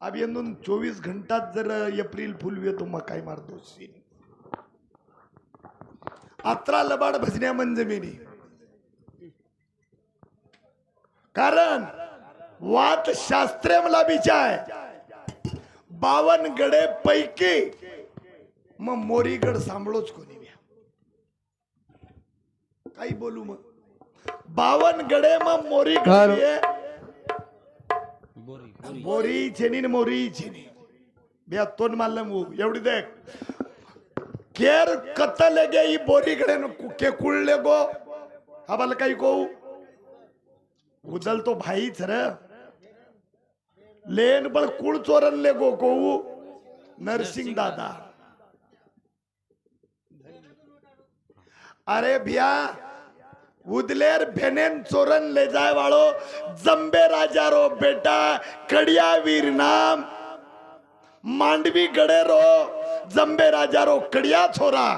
अभियंदून चोवीस घंटात जर April fool येतो मग काय मारतो सीन अत्रा लबाड भजन्या म्हणजे मेनी कारण वात शास्त्रेमला बिचाय. बावन गडे पैकी. मग मोरीगड सांभाळोच कोणी काही बोलू मग. बावन गडे मग मोरीगड हॅलो. बी मोरी छेनी न मोरी छेनी बिया तोंड मारलं मू एवढी देख. केर कतले गे ही बोरी गडे न कु- कुळले गो? हा बाला काही को उदल तो भाईच र. लेन बळ कुळ चोरनले गो को नरसिंग दादा. अरे भिया उदलेर भेनेन चोरन ले जाय वाळो. जंबे राजा रो बेटा कडिया वीर नाम. मांडवी गडे रो जंबे राजा रो कडिया छोरा.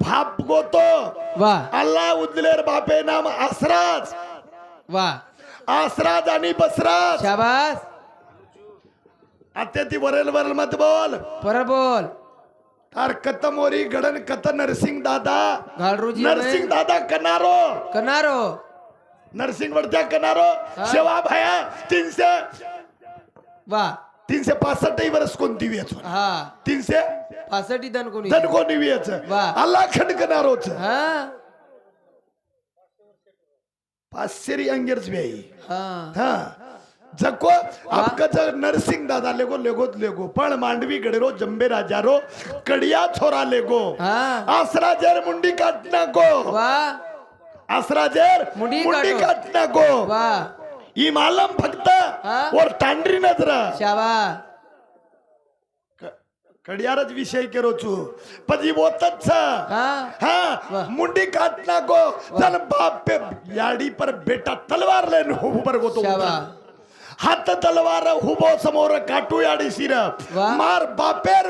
भाप गोतो. वा अल्लाह उदलेर बापे नाम आसराज. वा आसराज आणि बसराज. शाबास. आता ती वरेल वरेल मत बोल. पर बोल. तार कत मोरी गडन कत नरसिंग दादा। घालरूजी नरसिंग दादा कनारो। कनारो। नरसिंग वरत्या कनारो। शेवा भाया तीनशे वा तीनशे पासष्ट वर्ष कोणती वेच हा तीनशे पासष्टी दन कोणी धन कोणी वेच वाह. अल्ला खंड कनारोच हा। पाचशेरी अंगेरच व्याई हा। हा। जको आपका जो नरसिंह दादा लेगो लेगो लेगो। पण मांडवी गडेरो जंबे राजा रो कडिया छोरा लेगो। आसरा जर मुंडी काटना को। आसरा जर मुंडी काटना को। ही मालम फक्त और टांडरी नजरा। शावा कडियारच विषय केरो चू पजी तच हा। मुंडी काटना को। जन बाप पे याडी पर बेटा तलवार लेन हो- हो ऊपर को तो हात तलवार हुबो समोर काटू याडी शिर. मार बापेर.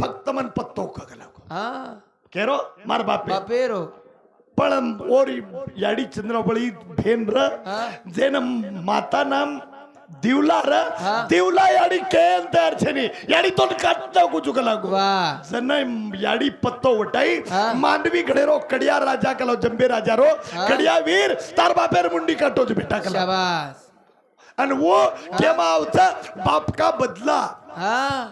फक्त मन पत्तो कगला केरो? मार बापे. बापेरो. पण ओरी याडी चंद्रबळी भेन र. जेन माता नाम दिवला र. दिवला याडी केन तयार छेनी. याडी तोंड काटता कुचुक लागू जन याडी पत्तो वटाई. मांडवी गडेरो कडिया राजा कलो जंबे राजा रो. कडिया वीर तार बापेर मुंडी काटो जो बेटा कला शाबास. आणि वो केमावचा बाप का बदला? हा.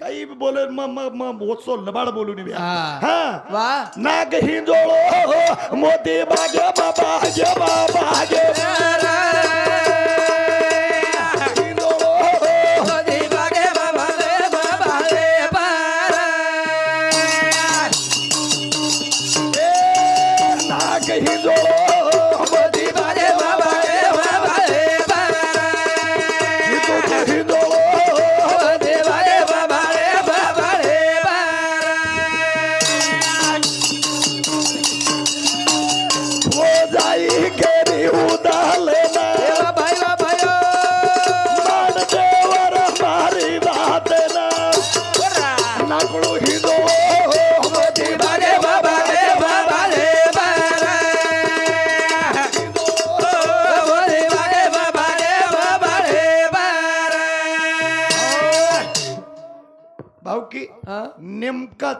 काही बोले म म म ओचो लबाड बोलून बी. हा. हा. नाग हिंजोळो मोती बागे बाबा गे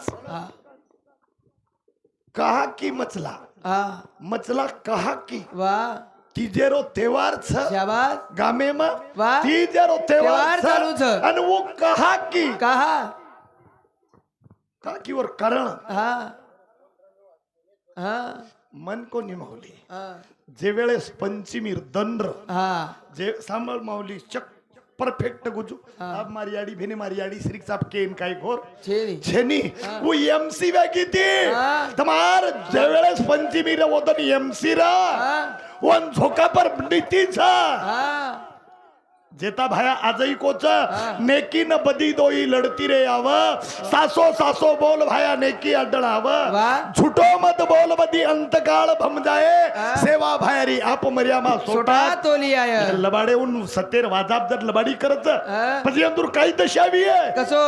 हा. कहा की मचला मचला कहा की वा तिजेरो तेवार छ शाबास. गामे में. वाह. तिजेरो तेवार चालू छ. आणि वो कहा की कहा. का की वर करण. हा. हा. मन को हा. जे वेळेस पंचमीर दंड. हा. जे सांभाळ माऊली चक परफेक्ट गुजू। अब मारी आडी भेने मारी आडी श्री साप केन काय घोर छेनी। छेनी। वो एमसी वे किती हा. तमार जे वेळेस पंचमी रे होतो एमसी रा। वन झोका पर नीतीचा जेता भाया आजही कोच. नेकी न बदी दोई लढती रे आव. सासो सासो बोल भाया नेकी अडळाव. झुटो मत बोल बदी अंतकाळ भम जाए. हा. सेवा भायरी आप मर्यामा सोटा तोली आय. लबाडेहून सत्तेर वाजाब जर लबाडी करत. हा. म्हणजे अंदूर काही दशावी आहे. कसो?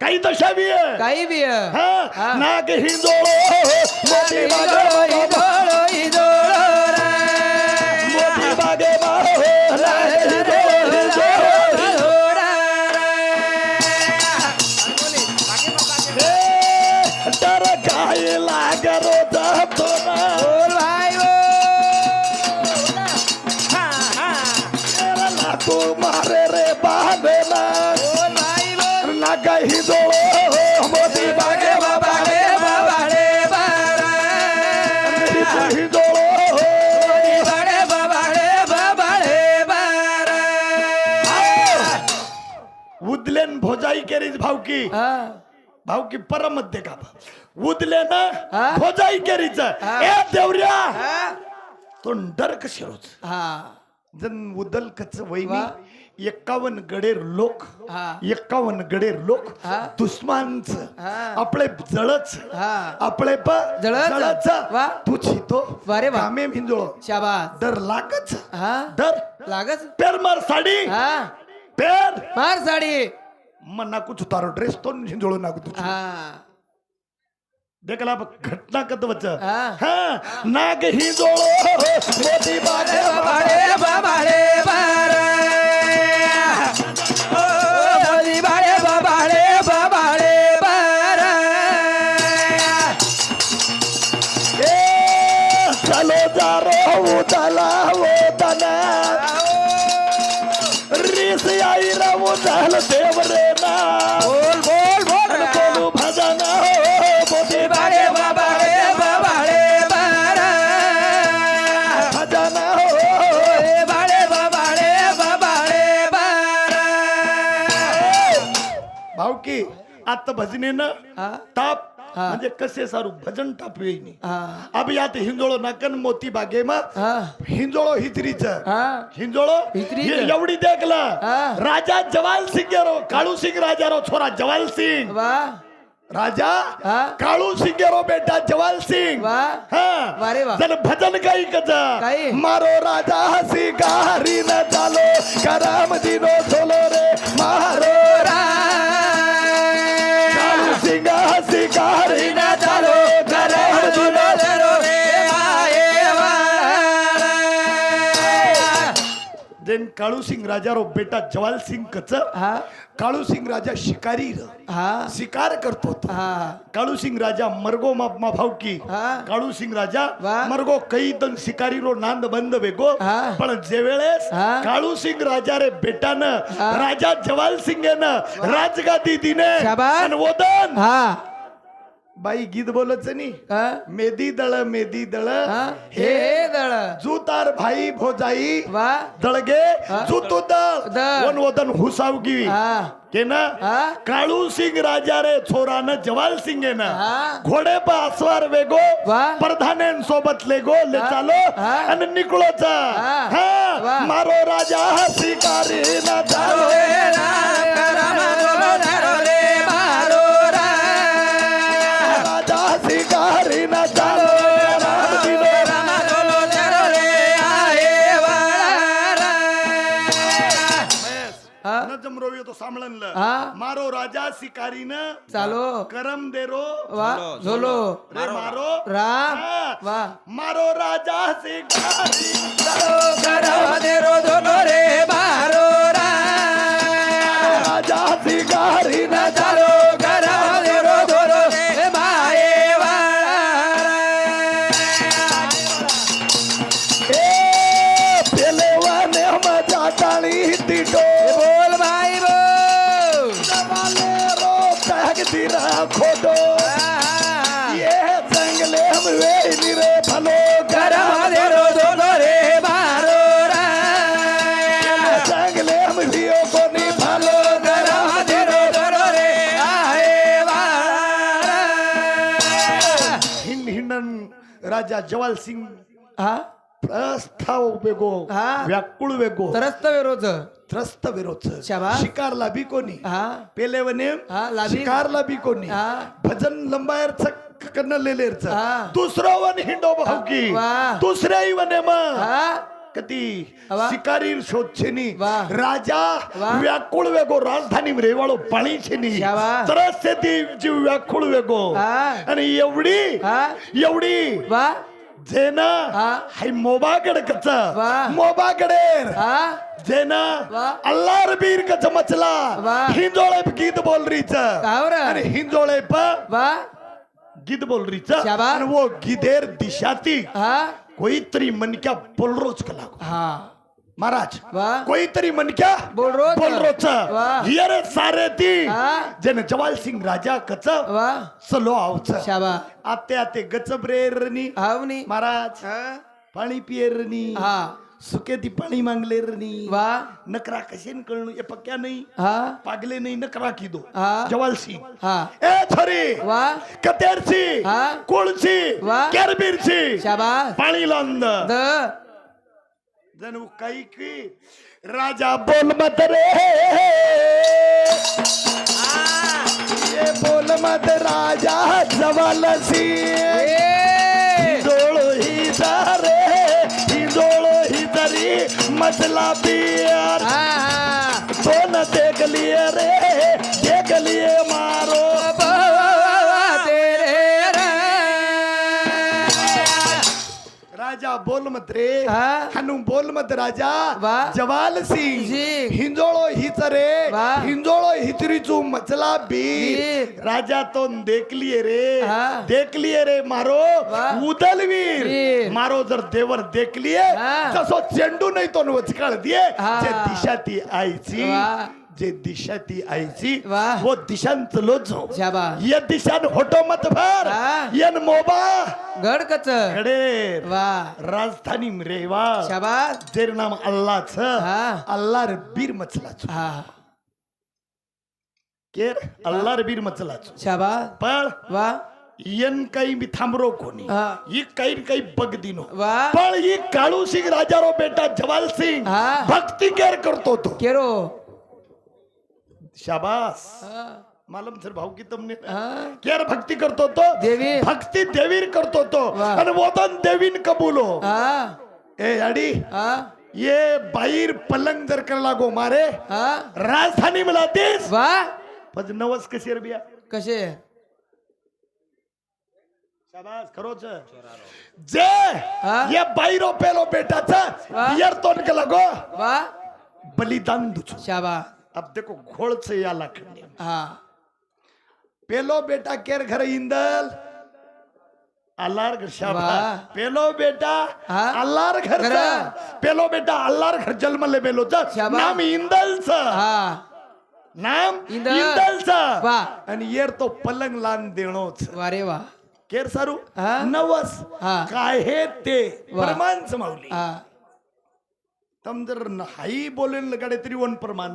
काही दशावी आहे. काही बी आहे. हा. हा. नाग हिंदोळो मोती हिंदोळो भावकी हा भावकी परमध्ये का उदलेन हा? भोजाई केरीच. हा. ए देवऱ्या! तो डर कशी रोज हा. जन उदल कच वैनी वा. एक्कावन्न गडेर लोक हा. एक्कावन्न गडेर लोक. दुश्मनच. आपले जळच. हा. आपले प जळच. तू छितो वा रे वा. कामे भिंजोळ शाबास. डर लागच. हा. डर. लागच? पेर मार साडी. पेर. मार साडी. ड्रेस तो झिंजोळू नाकू तुझी हा देखला घटना हा. हा नाग हिंजोळो मोती बागे बाबाडे बाबाडे बारा भावकी आता भजनेनं हा? ताप. म्हणजे कसे सारू भजन टाप येईनी. हा. अब यात हिंजोळो नाकन मोती बागेमा हा. हिंजोळो हिजरीच. हा. हिंजोळो एवढी देखलं. राजा जवाल सिंग रो काळू सिंग राजा रो छोरा जवाल सिंग. राजा. काळू सिंग रो बेटा जवाल सिंग. हा. जन भजन काही कच? मारो राजा हसी गारी न चालो कराम दिनो झोलो रे मारो काळू काळू सिंग राजा रो बेटा जवाल सिंग कच हा काळू सिंग राजा शिकारी. हा शिकार करतो काळू सिंग राजा मरगो मा हा. काळू सिंग राजा. मरगो कई दन शिकारी रो नांद बंद वेगो हा. पण जे वेळेस हा. काळू सिंग राजा रे बेटानं. राजा जवाल सिंगेनं राजगादी दिने वदन हा बाई गीत बोलच नी मेदी दळ मेदी दळ हा? दळ. जुतार भाई भोजाई. वा. दळगे. जुतू दळ. वन वदन हुसावगी. हा. के ना? काळू सिंग राजा रे छोरान जवाल सिंग ना. घोडे पा अस्वार वेगो वा. प्रधानेन सोबत लेगो ले. चालो. आणि निकळोच. मारो राजा शिकारी ना चालो हा न जमरो तो सांभळणल हा. मारो राजा शिकारीन चालो. करम देरो वा झोलो रे मारो राम. हा. वा. मारो राजा शिकारी राजा राजा जवाल सिंग हा प्रस्ताव वेगो हा. व्याकुळ वेगो तरस्त विरोध त्रस्त विरोध शाबास. शिकारला बी कोणी हा पेलेवने हा, लाभी. शिकारला बी कोणी हा. भजन लंबायरच कन्न लेलेरच हा. दुसरं वन हिंडो भाऊकी वा. दुसऱ्याही वने मग हा कधी. शिकारी शोधछेनी वा. राजा. व्याकुळ वेगो राजधानी रेवाळो पाणी छेनी. तरच ते ती जीव व्याकुळ वेगो. आणि एवढी एवढी जेना हा. हाय मोबाकडे कच वा. मोबाकडे जेना वा. अल्लाह रबीर का चमचला वा. हिंजोळे गीत बोल कावर आणि हिंजोळे प गीत बोल. आणि वो गिधेर दिशाती हा कोई तरी मन क्या बोल रोज का लागो. हा. महाराज कोणीतरी म्हणक्या बोल रोच. बोल रोच वा. ये रे सारे ती. जन जवाल सिंग राजा कच वा. सलो आवच. शाबा आते आते गचब्रेरनी हावनी. महाराज पाणी पिएरनी हा. सुके ती पाणी मांगलेरनी वा. नकरा कशेन कळणं? ये पक्या नाही हा. पागले नाही नकरा किदो? हा. जवाल सिंग हा. ए छरी वा. कतेरची हा. कुळची वा. केरबीरची शाबा पाणी लांद द. जणू काही की राजा बोल मत रे. ये बोल मत राजा जवालसी. ए. तरी बोल मत रे हा. हनु बोल मत राजा. जवाल सिंग. हिंजोळो हिच रे. हिंजोळो हिचरीचू मचला बीर. राजा तो देखलिये रे हा. देखलिये रे मारो. उदलवीर वीर. मारो जर देवर देखलिये हा. तसो चेंडू नाही तो वचकाळ दिये हा. जे दिशा ती आईची. जे दिशा ती आईची वा. दिशांच लोचो शाबा ये दिशान होटो मत भर. येन मोबा. गडकच कडे वा. राजधानी रेवा शाबास. जेर नाम अल्लाच. अल्लाह बीर मचलाच. हा. केर? अल्लाह बीर मचलाच. शाबास. पण वा. यन काही मी थांबरो कोणी. हा. काही काही बग दिनो वा. पण ही काळू सिंग राजारो बेटा जवाल सिंग. भक्ती केर करतो तो. केरो. शाबास. मालम सर भाऊ की तुमने. केर भक्ती करतो तो? देवी. भक्ती देवीर करतो तो. वा. आणि वोदन देवीन कबूलो हा. ए अडी हा. ये बाहेर पलंग जर कर लागो मारे. हा. राजधानी मला तेच वा. पण नवस कशी बिया? कसे शाबास खरोच. जे? या बाईरो पेलो बेटाचा वा. बियर तोंड के लगो. वा. बलिदान दुचो. शाबा अब देखो घोड़ से या लाखंडी हा। पेलो बेटा केर घर इंदल? अल्लार घर शाबा. पेलो बेटा हा? अल्लार घर. पेलो बेटा अल्लार घर जन्मले बेलो. नाम इंदलच हा। नाम इंदल. इंदलच. आणि येर तो पलंग लान देणोच वा रे वा केर सारू? हा? नवस। हा. काय हे ते समावली हा। तम जर हाई बोलेन लगाडे तरी वन प्रमाण.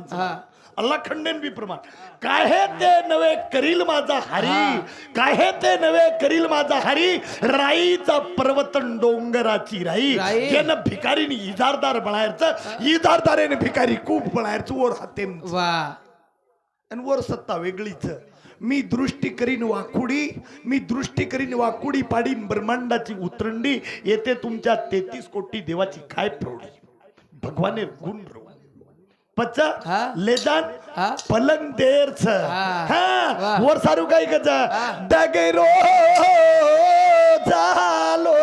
अल्ला खंडेन बी प्रमाण. काय हे ते नवे करील माझा हरी. काय हे ते नवे करील माझा हरी? राईचा पर्वतन डोंगराची राई. यानं भिकारीने इजारदार बनायचं इजारदारेने भिकारी खूप बनायचं वर हाते वा. आणि वर सत्ता वेगळीच. मी दृष्टी करीन वाकुडी. मी दृष्टी करीन वाकुडी पाडीन ब्रह्मांडाची उतरंडी. येते तुमच्या तेहतीस कोटी देवाची काय प्रौढी. भगवाने गुण रो पच हा? लेदान हा? पलंग देरच हा. हा वा. वर सारू काय कच हा. डगेरो झालो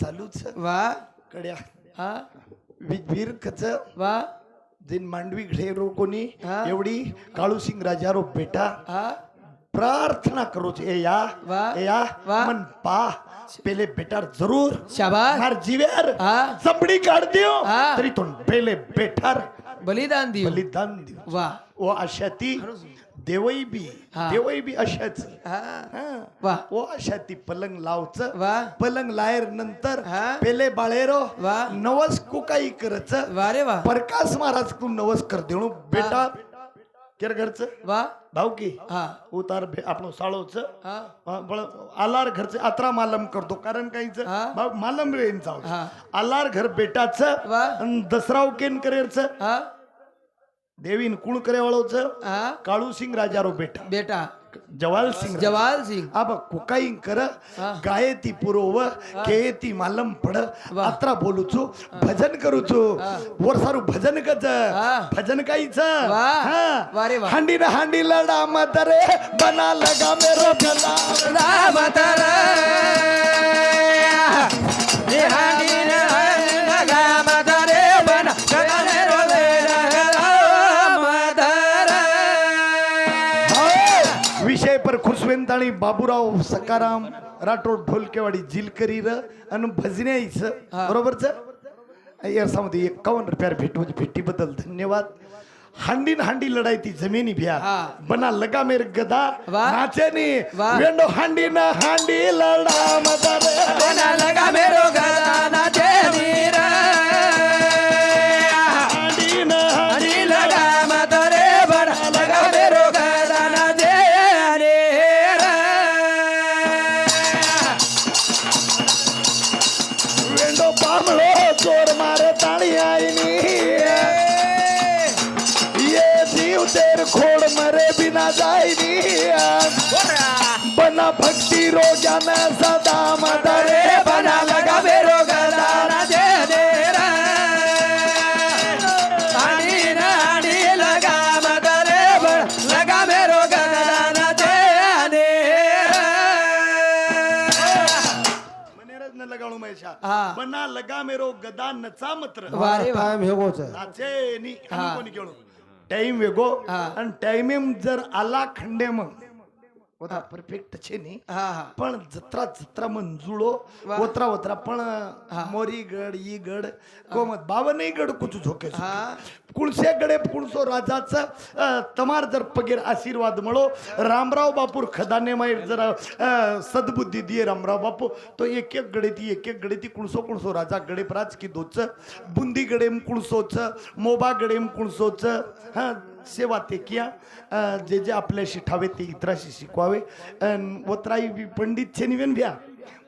चालूच. वा. कड्या. हा. वीर खच. वा. दिन मांडवी घडे रो कोणी. एवढी काळूसिंग राजा रो बेटा. हा. प्रार्थना करो ए या. वा. ए या. वा. मन पा. पेले बेटार जरूर. शाबास. मार जीवेर हा. चमडी काढ दियो. हा. तरी तो पेले बेठार. बलिदान दियो. बलिदान दियो. वा. ओ अशा ती देवई बी देवई बी अशाच। वा अशा ती पलंग लावच पलंग लायर नंतर पेले बाळेरो वा नवस कुकाई करच वारे वा परकास महाराज तू नवस कर देणू बेटा। केर घरच? वा भाऊकी। उतार आपण साळोच आलार घरचे आत्रा मालम करतो कारण काहीच? मालम वेळ आलार घर बेटाच दसराव केन करेरच देवीन कुळ करेवाळोच हा काळू सिंग राजारो बेटा. बेटा. जवाल सिंग. जवाल सिंग आबा कोकाई कर. गायती पुरोव केती मालम पड. अत्रा बोलूचो भजन करूचो वर सारू भजन कच. भजन काहीच. हांडी ना हांडी लढा मतरे बना लगा मेरो गला खुशवेंताणी बाबूराव सकाराम राठोड ढोलकेवाडी जिलकरी र आणि हा. बरोबरच सांगतो एकावन्न रुपयावर भेट म्हणजे भेटीबद्दल धन्यवाद हांडी हांडी लढाई ती जमिनी भ्या. बना लगा मेर गदा. नाचेनी. वेंडो हांडी न हांडी लढा मदारे बना लगा मेरो नीर हांडी भक्ती रोग्यान सदा मदरे बना लगा मेरो गदाना नीर आणि नाडी लगा मतरे बना लगा मेरो गदाना मनेरज न लगाळू मैशा हा. बना लगा मेरो गदा नचा मत्र वारे वा टाइम आहे. नाचे नी. हा. कोणी केळू? टाइम वेगो हा. आणि टाइम जर आला खंडे मग होता. परफेक्ट छे नी हा हा. पण जत्रा जत्रा मन जुळो वा. ओतरा ओतरा पण मोरी गड ई गड कोमत बावनही गड कुचू झोके हा. कुळसे गडे कुळसो राजाचा तमार जर पगेर आशीर्वाद मळो रामराव बापूर खदाने माहीर जर सद्बुद्धी दिये रामराव बापू. तो एक एक गडे ती एक एक गडे ती. कुळसो कुळसो राजा गडे प्राच की दोच. बुंदी गडेम कुळसोच. मोबा गडेम कुळसोच. हा सेवा ते किया जे जे आपल्याशी ठावे ते इतराशी शिकवावे. वत्राई पंडित छे निवेन भ्या.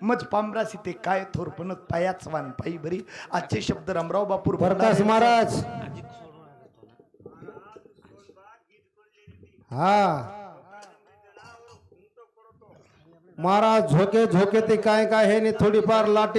मज पामरासी ते काय थोरपणत पायाच वान पायी बरी आजचे शब्द रामराव बापूर प्रकाश महाराज. हा. महाराज झोके झोके ते काय काय हे नी थोडीफार लाटी